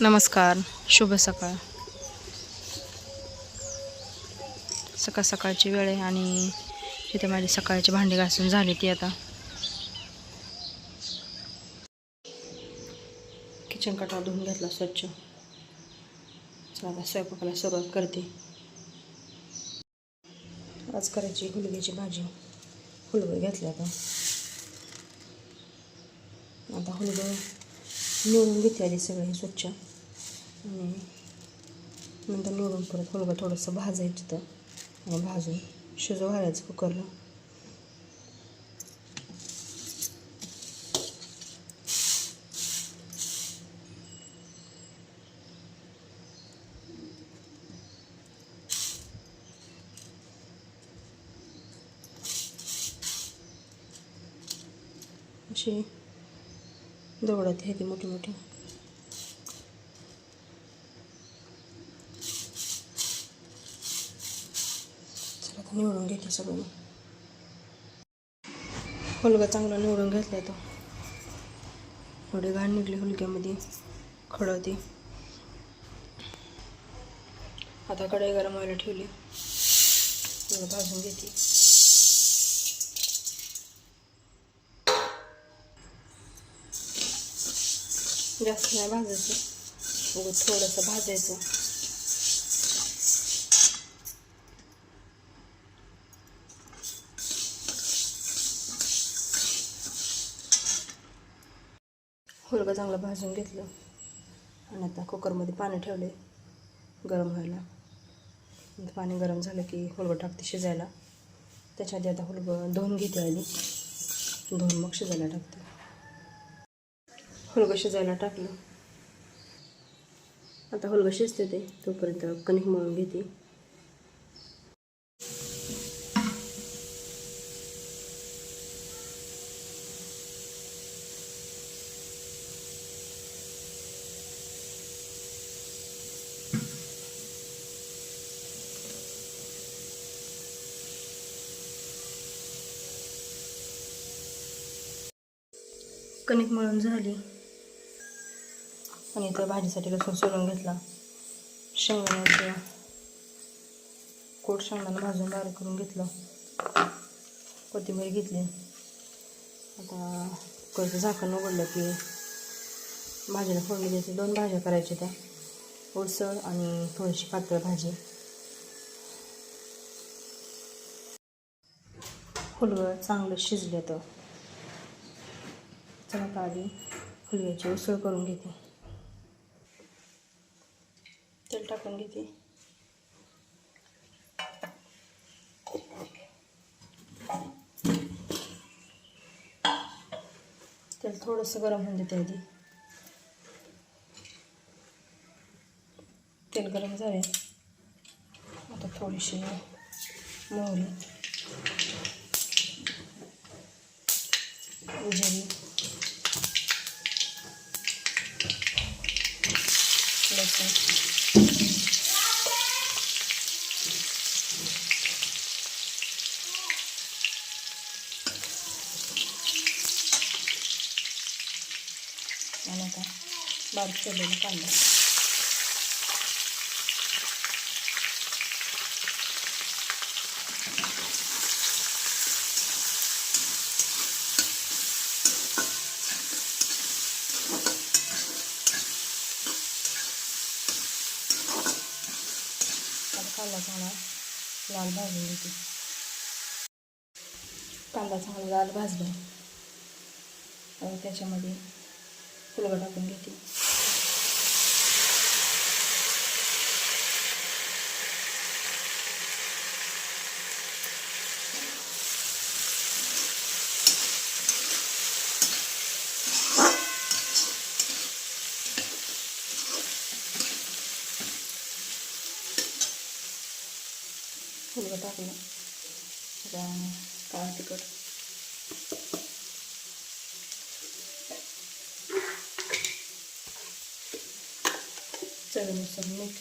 नमस्कार शुभ सकाळ. सकाळ सकाळची वेळ आहे आणि तिथे माझी सकाळची भांडी घासून झाली ती आता. किचन कटा धुवून घेतला स्वच्छ. चला स्वयंपाकाला सुरुवात करते. आज करायची हुलग्याची भाजी. हुलगं घेतली आता. आता हुलगं निवडून घेते आधी सगळे स्वच्छ आणि नंतर निवडून परत हुलगं थोडंसं भाजायचं तर आणि भाजून शिजू घालायचं कुकरला अशी दौडत आहे ती मोठी मोठी. चला आता निवडून घेते सगळं. हुलगा चांगला निवडून घेतला तो. थोडे घाण निघले हुलग्यामध्ये खडवते आता कढई गरम व्हायला ठेवली. भाजून घेते. जास्त नाही भाजायचं उगाच थोडंसं भाजायचं हुलगं चांगलं भाजून घेतलं आणि आता कुकरमध्ये पाणी ठेवले गरम व्हायला पाणी गरम झालं की हुलगं टाकते शिजायला त्याच्या आधी आता हुलगं धुवून घेते आधी धुवून मग शिजायला टाकते हुलगं शिजायला टाकलं? आता हुलगं शिजते ते? तोपर्यंत कणिक मळून घेते. कणिक मळून झाली. आणि इथं भाजीसाठी लसूण सोलून घेतला. शेंगदाण्याचं कोट शेंगदाणा भाजून बारीक करून घेतलं. कोथिंबीर घेतली. आता कुकरचं झाकण उघडलं की भाजीला फोडणी द्यायची. दोन भाज्या करायच्या त्या. ओलसर आणि थोडीशी पातळ भाजी. फुलवं चांगलं शिजलं तर चला आधी फुलग्याची उसळ करून घेते तेल टाकून घेते. तेल थोडंसं गरम होऊन देते आधी. तेल गरम झाले आता थोडीशी मोहरी. जिरी लसूण आणि आता बारीक केलेला कांदा आता कांदा चांगला लाल भाजून घेते कांदा चांगला लाल भाजला. आणि त्याच्यामध्ये फुलगं टाकून घेते फुलगं टाकलं आता काळा तिखट चवीनुसार मीठ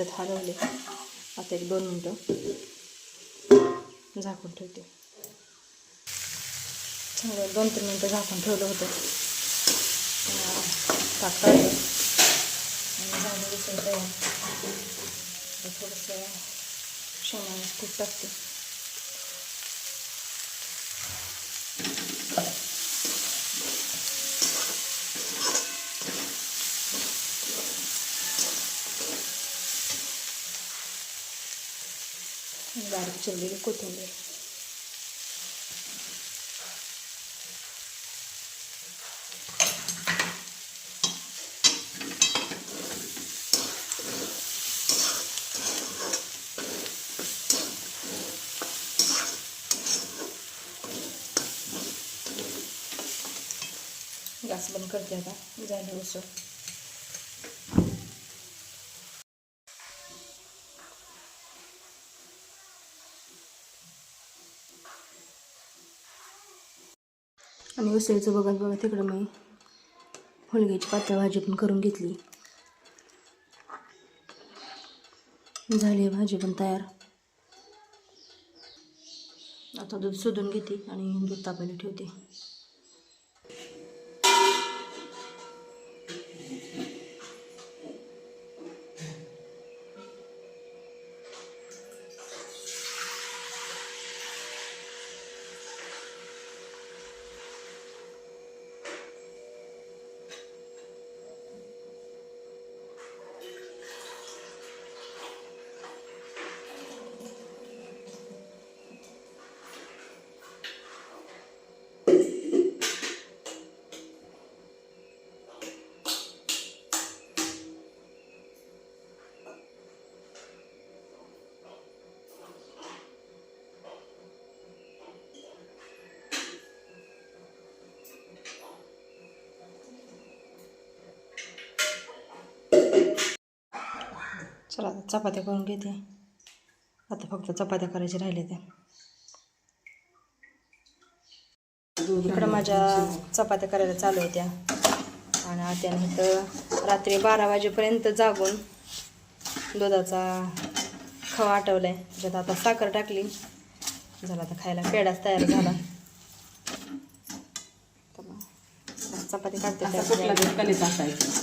व्यवस्थित हलवले आता एक दोन मिनटं झाकून ठेवते. चांगलं दोन तीन मिनटं झाकून ठेवलं होतं. अं, ताक काढलं आणि झालं उसळ तयार थोडंसं शेंगदाण्याचं खूप टाकते आणि बारीक चिरलेली कोथिंबीर. गॅस बंद करते आता. झालं उसळ. आणि उसळीचं बघत बघत तिकडं मी हुलग्याची पातळ भाजी पण करून घेतली. झाली आहे भाजी पण तयार. आता दूध शोधून घेते आणि दूध तापायला ठेवते. चला आता चपात्या करून घेते. आता फक्त चपात्या करायच्या राहिले त्या. इकडं माझ्या चपात्या करायला चालू होत्या आणि आत्याने इथं रात्री बारा वाजेपर्यंत जागून दुधाचा खवा आटवलाय. त्याच्यात आता साखर टाकली. झाला आता खायला पेडाच तयार झाला. चपाती काढते असा कुठला त्या तरी कणिक असायचा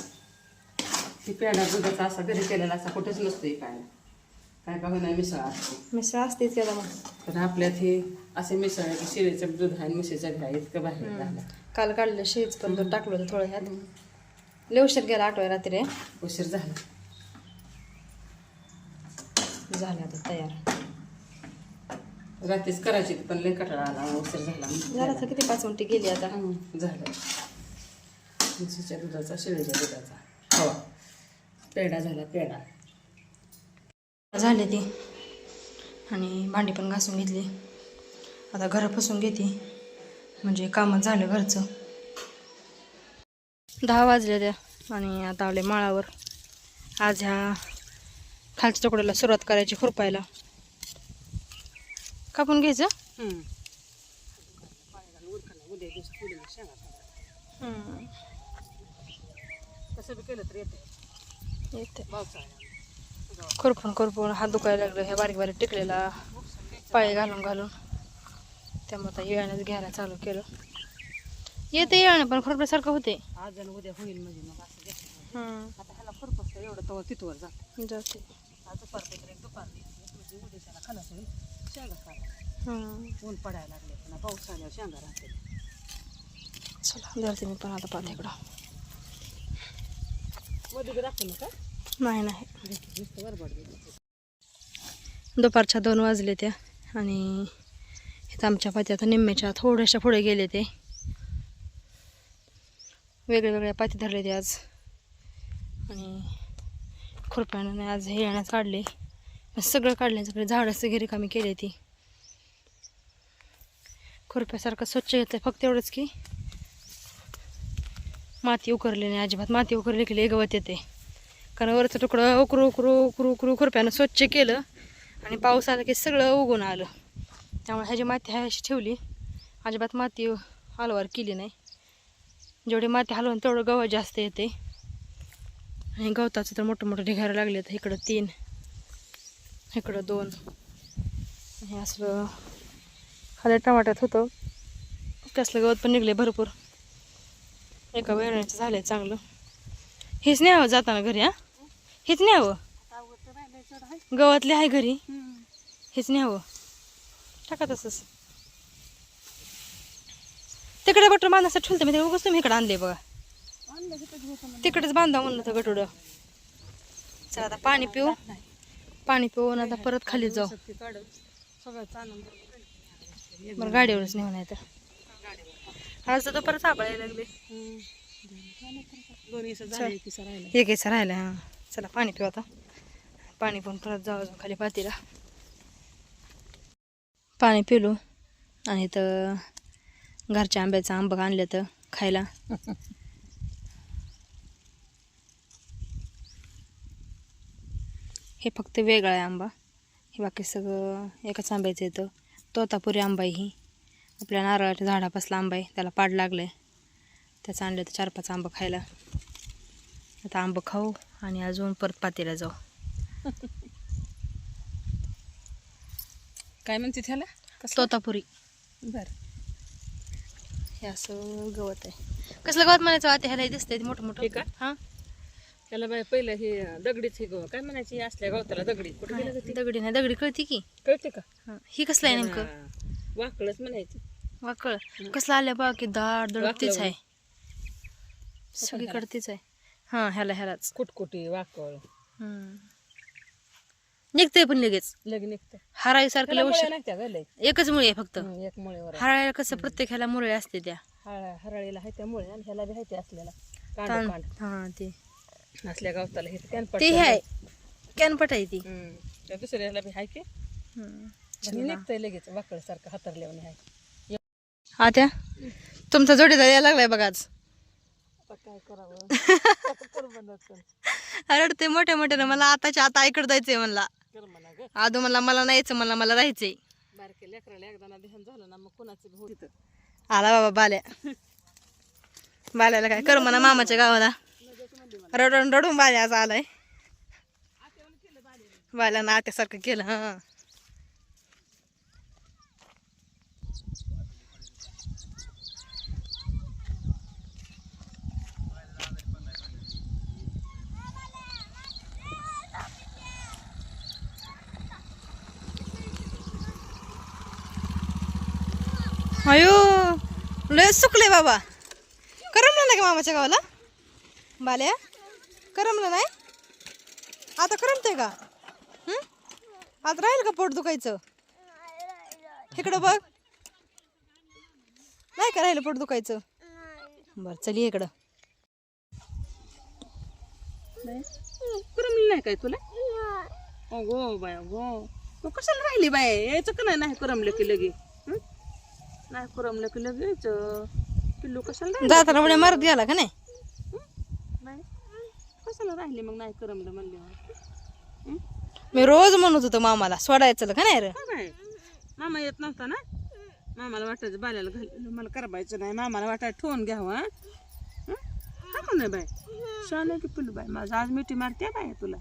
ती पेढा दुधाचा असा घरी केलेला असा कुठेच नसतोय काय. काय का होईना मिसळ असते. मिसळ असतेच केला मग. तर आपल्यात हे असे मिसळ शिळेचं दूध आहे आणि म्हशीचं घ्या इतकं बाहेर झालं. काल काढलं शेज पण दूध टाकलं होतं थोडं ह्यात लवशर गेला आठव्या रात्री. उशीर झाला. झालं आता तयार. रात्रीच करायची पण लई कटाळा आला उशीर झाला झालं तर किती पाच मिनिटं गेली आता? झालं. म्हशीच्या दुधाचा शिळेच्या दुधाचा. हवा. पेढा झाला पेढा. झाले ती. आणि भांडी पण घासून घेतली. आता घरं पुसून घेते. म्हणजे कामच झालं घरचं. दहा वाजले त्या आणि आता आले माळावर. आज ह्या खालच्या तुकड्याला सुरुवात करायची खुरपायला. कापून घ्यायचं. कसं बी केलं तर येते येते खुरपून खुरपून हात दुखायला लागलं ह्या बारीक बारीक टिकलेला पाय घालून घालून. त्यामुळे आता येळण्याच घ्यायला चालू केलं. येते येळणं पण खुरपल्यासारखं होते. आज उद्या होईल म्हणजे मग असं आता ह्याला फरफस एवढं तवा तिथवर जात. जाते. एक दुपार म्हणजे उद्याच्याला खालास होईल. शेंगा हम्म. ऊन पडायला लागले पुन्हा पाऊस आल्यावर शेंगा राहते चला धरते मी पण आता पाहते इकडं. मध्ये बी राहते ना का नाही नाही. दुपारच्या दोन वाजले त्या आणि इथं आमच्या पाती आता निम्म्याच्या थोड्याशा पुढे गेले ते. वेगळ्या वेगळ्या पाती धरले ते आज. आणि खुरप्यानं आज हे येण्यास काढले. सगळं काढले सगळे झाडं वगैरे कामी केले ती. खुरप्यासारखं स्वच्छ घेतलं फक्त एवढंच की. माती उकरली नाही अजिबात माती उकरली की गवत येते कारण वरचं तुकडं उकरू उकरू उकरू उकरू खुरप्यानं स्वच्छ केलं आणि पाऊस आला की सगळं उगून आलं. त्यामुळे ह्याची माती ह्या अशी ठेवली. अजिबात माती हलवार केली नाही. जेवढी माती हलवून तेवढं गवत जास्त येते. आणि गवताचं तर मोठं मोठं ढिगायला लागले तर इकडं तीन इकडं दोन. हे असलं खाली टमाट्यात होतं. तसलं गवत पण निघले भरपूर. एका वेळाचं झालं चांगलं. हेच न्यावं जाताना घरी हा? हेच न्यावं गवतले आहे घरी. हेच न्यावं टाका तसंच. तिकडे गटूड बांधायचं ठेवलं मी ते उगाच तुम्ही इकडे आणले बघा. तिकडेच बांधा म्हणलं तर गटुड चला आता पाणी पिऊ. पाणी पिऊन आता परत खाली जाऊ. बरं गाडीवरच नेऊन आहे तर आज तर परत सापळायला लागले. दोन्ही एक राहिलं हां. चला पाणी पिऊ आता. पाणी पण परत जाऊ अजून खाली पातीला. पाणी पिलो आणि तर घरच्या आंब्याचं आंबं आणलं तर खायला. हे फक्त वेगळा आहे आंबा. हे बाकी सगळं एकाच आंब्याचं येतं तोतापुरी आंबा आहे ही. आपल्या नारळाच्या झाडापासला आंबा आहे. त्याला पाड लागलं आहे त्याचं आणलं तर चार पाच आंबा खायला. आता आंबा खाऊ. आणि अजून परत पातीला जाऊ. काय म्हणते त्याला? तोतापुरी. बर. हे असं गवत आहे. कसलं गवत म्हणायचं? आता ह्याला दिसतंय मोठं मोठं. हे का? हां. त्याला बाय पहिलं हे दगडीच हे गं काय म्हणायची? असल्या गवताला दगडी. कुठे गेलं? दगडी नाही दगडी कळती की. कळते का? हां. ही कसलं आहे नेमकं. वाकळच म्हणायची. वाकळ. कसलं आलं बघ की दाड दड वाकलं तीच आहे सगळीकडे तीच आहे. हां ह्याला ह्यालाच. कुटकुटी वाकळ. हम्म. निघतंय पण लगेच. लग्न निघतं हराळीसारखं लय त्याला मुळ्या नाही त्या गं लय. एकच मुळे आहे फक्त. हं, एक मुळेवर आहे. हराळीला कसं प्रत्येक ह्याला मुळे असते त्या. हरळीला आहे त्या मुळे आणि ह्याला बी आहे ते असलेला कांड कांड. हां ते. असल्या गवताला हे कॅनपट ते हे आहे. कॅनपट आहे ती. हं. त्या दुसऱ्याला बी आहे की? हम्म. आणि निघतंय लगेच. वाकळ सारखं हातरल्यावर आहे. आत्या तुमचा जोडीदार यायला लागलाय बघा आज. काय करावं? कर बनत रडते मोठ्या मोठ्यानं मला आताच्या आता ऐकत जायचंय म्हणला. आदू मला मला नाही यायचं मला राहायचंय. बारके लेकराला एकदा ना ध्यान झालं ना मग कोणाचं बी होत तिथं आला बाबा बाल्या. बाल्याला काय कर म्हणा मामाच्या गावाला. रडून रडून बाल्या आज आलाय. बाल्यानं आत्यासारखं केलं हा. अयो लय सुकले बाबा. करमलं नाही का मामाच्या गावाला? बाल्या करमलं नाही? आता करमते का? आता राहील का पोट दुखायचं? इकडं बघ. नाही का राहिलं पोट दुखायचं? बरं चल इकडं. करमली नाही काय तुला? अगो बाय अगो. कशाला राहिली बाय यायचं का नाही नाही करमलं की लगे नाही करमलं की लगे यायचं पिल्लू कशाला जाताना म्हणे मारत गेला का नाही? नाही. कशाला राहिली मग नाही करमलं म्हणले मी रोज म्हणत होतो मामाला सोडायचं का नाही रे? मामा येत नव्हता ना? मामाला वाटायचं बाल्याला घाल मला करायचं नाही मामाला वाटायचं ठेवून घ्यावं हं? हं? का नाही बाय शान की पिल्लू बाय माझं? आज मिठी मारते बाय तुला.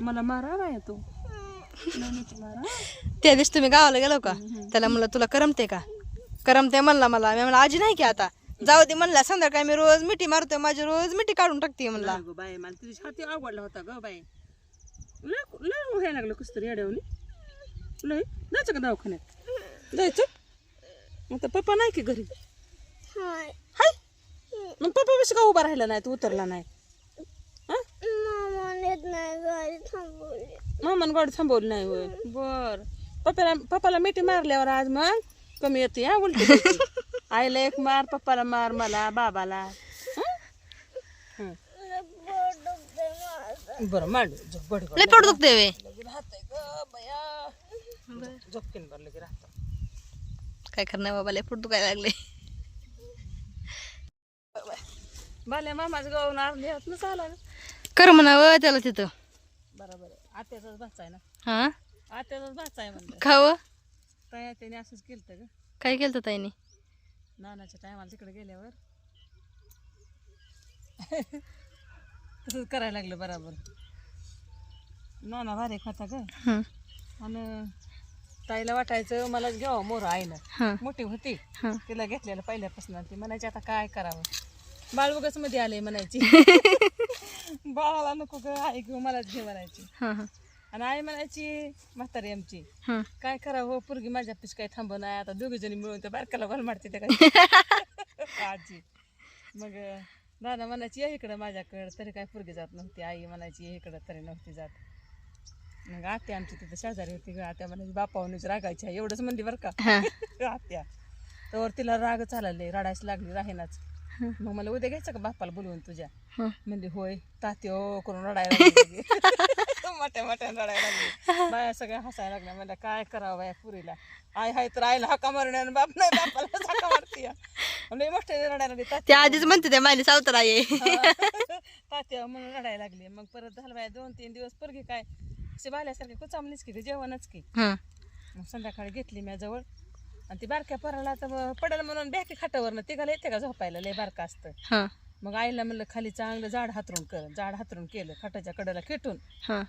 मला मारा बाय तू. मिठी मारा. त्या दिवशी तुम्ही गावाला गेलो का? त्याला म्हणलं तुला करमते का? करमते म्हणला मला. मी म्हणलं आजी नाही की आता. जाऊ दे म्हणला संध्याकाळी मी रोज मिठी मारतोय माझी रोज मिठी काढून टाकते म्हणला. गं मला तुझी छाती आवडला होता ग बाय लय लय व्हायला लागलं कसं तरी येड्यावनी. लय. जायचं का दवाखान्यात? जायचं? आता पप्पा नाही की घरी? हाय. मग पप्पा कशी का उभा राहिला नाही तू उतरला नाही? हं? मामान गाडी थांबवली. नाही होय. बर. पप्पाला पप्पाला मिठी मारल्यावर आज मग? कमी येते हा उलटी. आईला एक मार पप्पाला मार मला बाबाला. बरं मांडू झोप बडी लय पोट दुखते वे. राहतंय ग बया. झोपकीन बरं लगे राहतं. काय करणार बाबा लय पोट दुखायला लागले. बाल्या मामाच गावून अर्धी हात ग. कर म्हणावं त्याला तिथं. बरोबर आहे आत्याचाच भाचा आहे ना? हा? आत्याचाच भाचा आहे म्हणलं. खावं? काय त्याने असंच केलं ग. काय केलं ताईने? नानाच्या टायमाला तिकडे गेल्यावर. तसंच करायला लागलं बराबर. नाना भारी खाता ग. हं, आणि ताईला वाटायचं मलाच घ्यावं मोर आईनं हं, मोठी होती हं. तिला घेतलेलं पहिल्यापासून. ती म्हणायची आता काय करावं? बाळ उगाच मध्ये आले म्हणायची. बाळाला नको ग आई घेऊ मलाच घे म्हणायची. आणि आई म्हणायची म्हातारी आमची हं. काय करावं हो पोरगी माझ्या पिश काय थांब नाही आता दोघी जणी मिळून त्या बारकाला गोल मारते त्या काय. आजी. मग अं, दादा म्हणायची ये इकडं माझ्याकडं तरी काय पोरगी जात नव्हती. आई म्हणायची ये इकडं तरी नव्हती जात. मग आत्या आमची तिथं शेजारी होती ग. आत्या म्हणायची बापावणीच रागायची आहे एवढंच म्हणली बरं का. हं. आत्या. तर तिला राग चालले रडायची लागली राहेनाच. मग मला उद्या घ्यायचं का बापाला बोलवून तुझ्या? हं. म्हणली होय. ताती ओ करून रडायला लागली. मोठ्या मोठ्या रडायला लागली बाया सगळ्या हसायला लागल्या. म्हणलं काय करावं बाया पुरीला? आई हाय तर आईला हाका मारण्या बाप नाही बापाला हाका मारती म्हणजे मोठ्या रडायला लागली ते तात्या. आधीच म्हणते त्या मायली सावतर आहे तात्या म्हणून रडायला लागली. मग परत झालं बाया दोन तीन दिवस पोरगी काय अशी बाल्यासारखी कुचामलीच की जेवणच की. हं, मग संध्याकाळी घेतली मी जवळ. आणि ती बारक्या पोराला तर पडेल म्हणून बॅकी खाटावरनं तिघाला येते का झोपायला? लय बारका असतं. हं, मग आईला म्हणलं खाली चांगलं झाड हातरून कर. झाड हातरून केलं खाटाच्या कडेला खेटून. हं.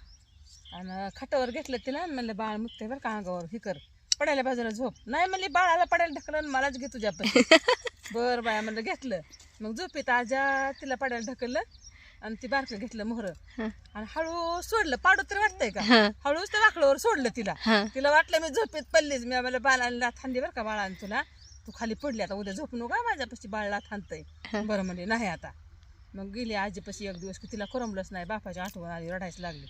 आणि खाटावर घेतलं तिला म्हणलं बाळ मुक्ते बरं का अंगावर हे कर. पडायला बाजूला झोप. नाही म्हणली बाळाला पडायला ढकलं मलाच घे तुझ्या बर बाया म्हणलं घेतलं. मग झोपीत आजा तिला पडायला ढकललं आणि ती बारकं घेतलं मोहर. आणि हळू सोडलं पाडू तरी वाटतंय का. हळूच त्या वाकडावर सोडलं तिला. तिला वाटलं मी झोपेत पडलीच. मी मला बाळाला थांदी बरं का बाळाने तुला? तू खाली पडली आता उद्या झोपू नका माझ्यापाशी बाळाला थांबतंय. बरं म्हणजे नाही आता. मग गेली आजीपाशी एक दिवस की तिला करमलंच नाही बापाची आठवण आली रडायची लागली.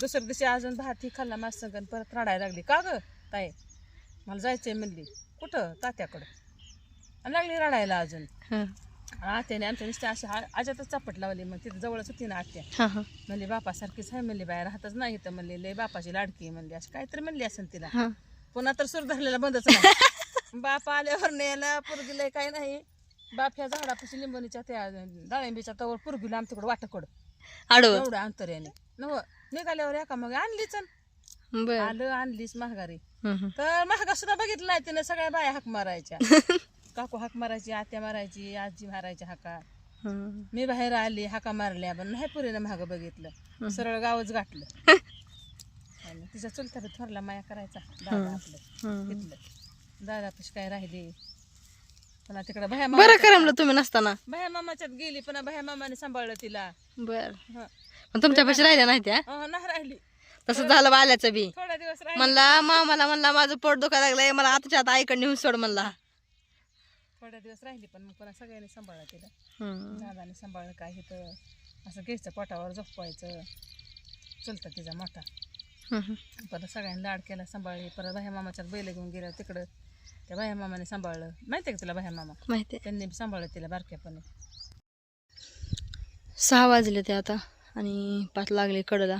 दुसऱ्या दिवशी अजून भात ही खाल्ला माझ संगण परत रडायला लागली. का ग ताई? मला जायचंय म्हणली. कुठं? तात्याकडं. आणि लागली रडायला अजून. आत्याने आमच्या नुसत्या अशी आ- आज्यातच चापट लावली. मग तिथं जवळच होती ना आत्या. म्हणली बापासारखीच आहे म्हणली बाहेर. राहतच नाही तर म्हणली. लय बापाची लाडकी म्हणली. अशी काहीतरी म्हणली असेल तिला. पुन्हा तर सूर धरलेला बंदच नाही बाप आल्यावर न्यायला पुरगीला काही नाही. बाप ह्या झाडापाशी लिंबणीच्या त्या डाळिंबीच्या तवर पुरगीला आमच्याकडे वाटकड. आडवं. एवढ्या अंतर्याने नव निघाल्यावर एका मग आणलीच अन. बर. आलं आणलीच महागारी. तर महागा सुद्धा बघितलं नाही तिनं सगळ्या बाया हाक मारायच्या. काकू हाक मारायची आत्या मारायची आजी मारायची हाका. मी बाहेर आली हाका मारल्या पण नाही पुरीनं महाग बघितलं. सरळ गावच गाठलं. आणि तिच्या चुलता बी थोरला माया करायचा दादा आपलं. तिथलं दादा पशी काय राहिली? पुन्हा तिकडे भया बरं करमलं तुम्ही नसताना. भया मामाच्यात गेली पुन्हा भया मामाने सांभाळलं तिला. बर. हं. पण तुमच्यापाशी राहिल्या नाही त्या अं, नाही राहिली. तसं झालं बाल्याचं बी. थोड्या दिवस राहिली. म्हणला मामाला म्हणला माझं पोट दुखायला लागलंय मला आताच्या आता आईकडे नेऊन सोड म्हणला. थोड्या दिवस राहिली पण मग पुन्हा सगळ्यांनी सांभाळलं तिला. हं. दादाने सांभाळलं काय इथं असं घ्यायचं पोटावर झोपवायचं. चुलता तिचा मोठा. हं, हं. परत सगळ्यांनी लाड केला सांभाळली. परत बाह्या मामाच्यात बैल घेऊन गेल्या तिकडं. त्या बाह्या मामाने सांभाळलं. माहिती आहे का तुला बाह्या मामा? माहिती आहे. त्यांनी सांभाळलं तिला बारक्यापणे सहा वाजले ते आता आणि पाच लागले कडला.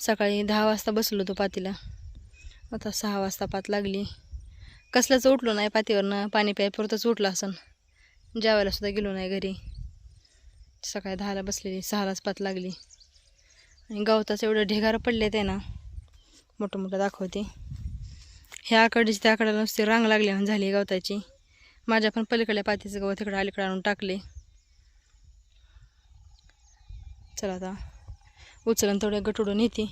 सकाळी दहा वाजता बसलो होतो पातीला. आता सहा वाजता पात लागली. कसल्याच उठलो नाही पातीवरनं. पाणी प्याय पुरतंच उठलं असन. जेवायला सुद्धा गेलो नाही घरी. सकाळी दहाला बसलेली सहालाच पात लागली. आणि गवताचं एवढं ढेगार पडले ते ना मोठं मोठं दाखवते. ह्या आकडीची त्या आकड्याला नुसती रांग लागली म्हणून झाली गवताची. माझ्या पण पलीकडल्या पातीचं गवत इकडं अलीकडे आणून टाकले. चला आता उचलून थोडं गटुडून येते.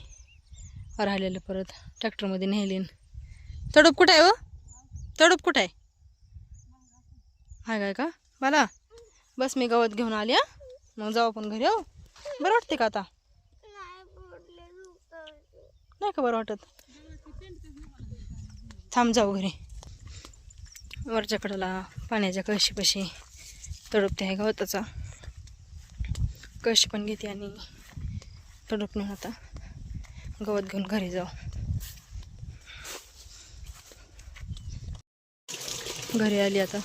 राहिलेलं परत ट्रॅक्टरमध्ये नेलीन तडूप कुठं आहे हो? तडूप कुठं आहे? हाय काय का? मला बस मी गवत घेऊन आली हा. मग जाऊ आपण घरी हो. बरं वाटते का आता? नाही का बरं वाटत? थांब जाऊ घरी. वरच्या कडेला पाण्याच्या कळशीपाशी तडपते आहे गवताचा कशी पण घेते आणि तडपणे नेऊन आता गवत घेऊन घरी जाऊ. घरी आली आता.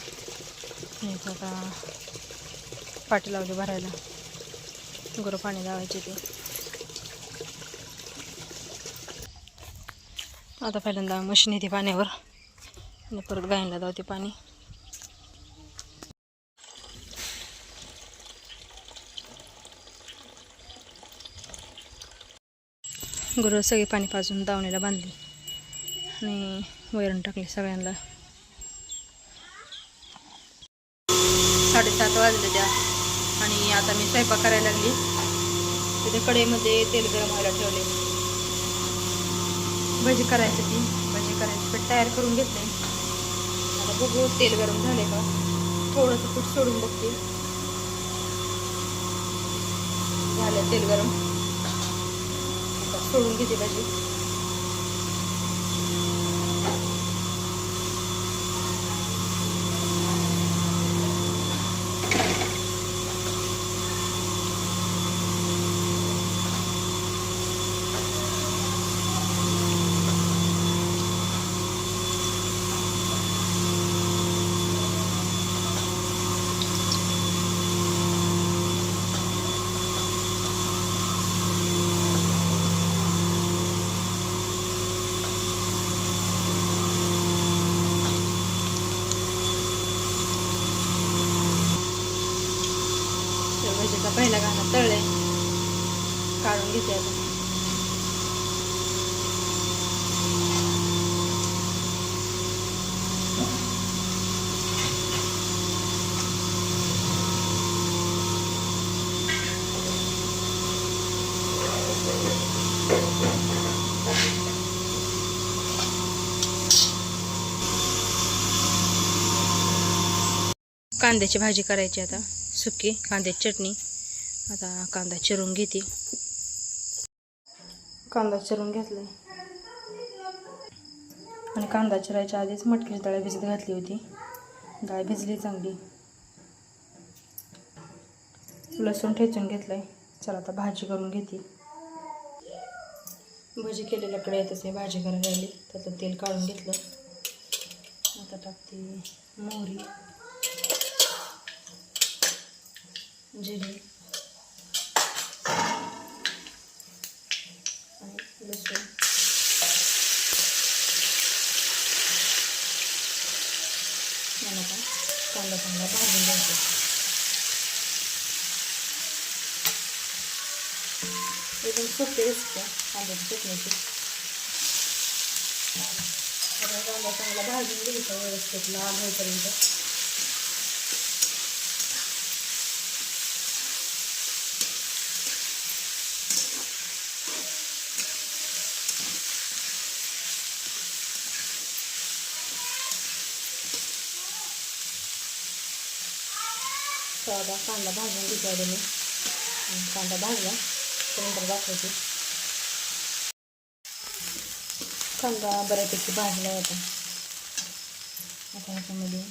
आता पाटी लावली भरायला. गुरं पाणी लावायचे ते. आता पहिल्यांदा मशीन येते पाण्यावर. आणि परत गायला लावते पाणी. गुरु सगळी पाणी पाजून दावणीला बांधली. आणि वैरण टाकली सगळ्यांना. साडेसात वाजले त्या. आणि आता मी स्वयंपाक करायला लागली. तिथे कढईमध्ये तेल गरम व्हायला ठेवले. भजी करायची ती भजी करायची पण तयार करून घेतले. आता बघू तेल गरम झाले का? थोडंसं पीठ सोडून बघते. झालं तेल गरम. सोडून घेते भाजी. आता पहिला गाणं तळले काढून घेते आता. कांद्याची भाजी करायची आता. सुकी कांद्याची चटणी. आता कांदा चिरून घेते. कांदा चिरून घेतलाय. आणि कांदा चिरायच्या आधीच मटकीची डाळ भिजत घातली होती. डाळ भिजली चांगली. लसूण ठेचून घेतलंय. चला आता भाजी करून घेते. भाजी केलेल्या कढईतच मी भाजी करायला राहिली. त्यातलं तेल काढून घेतलं. आता टाकते मोहरी. जिरे आणि लसूण मला आता कांदा चांगला भाजून घ्यायचा एकदम सोपी रेसिपी आहे कांद्याची चटणीची कांदा चांगला भाजून घ्यायचा व्यवस्थित लाल होईपर्यंत साधा कांदा भाजून घेतला मी कांदा भाजला त्यानंतर दाखवते. कांदा बऱ्यापैकी भाजला होता आता. ह्याच्यामध्ये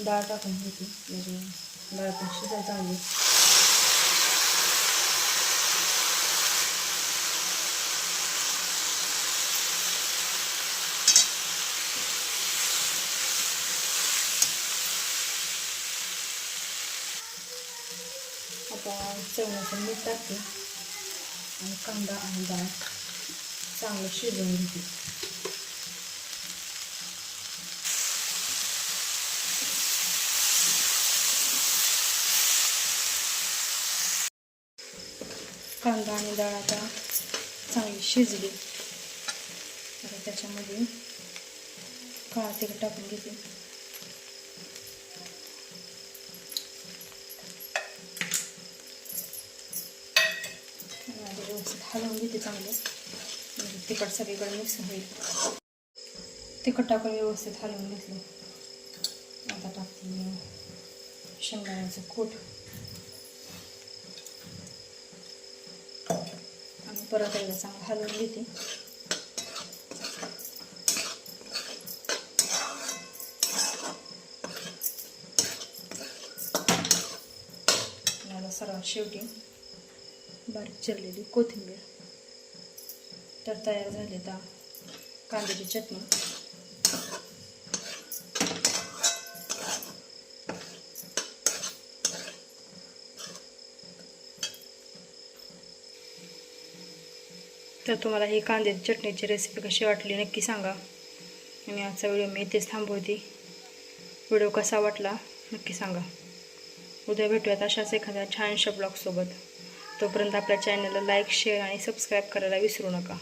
डाळ टाकून घेते. म्हणजे डाळ पण शिजायला चांगली. आता चवण्याचं मीठ टाकते. आणि कांदा आणि डाळ चांगलं शिजवून घेते. कांदा आणि डाळ आता चांगली शिजली. आता त्याच्यामध्ये काळा तिखट टाकून घेते. हलवून घेते चांगलं. म्हणजे तिखट सगळीकडे मिक्स होईल. तिखट टाकून व्यवस्थित हलवून घेतलं. आता टाकते शेंगदाण्याचं कूट. आणि परत एकदा चांगलं हलवून घेते. सर्वात शेवटी बारीक चिरलेली कोथिंबीर. तर तयार झाली आता कांद्याची चटणी. तर तुम्हाला ही कांद्याची चटणीची रेसिपी कशी वाटली नक्की सांगा. आणि आजचा व्हिडिओ मी इथेच थांबवते. व्हिडिओ कसा वाटला नक्की सांगा. उद्या भेटूयात अशाच एखाद्या छानशा ब्लॉगसोबत तोपर्यंत आपल्या चॅनलला लाईक शेअर आणि सबस्क्राईब करायला विसरू नका.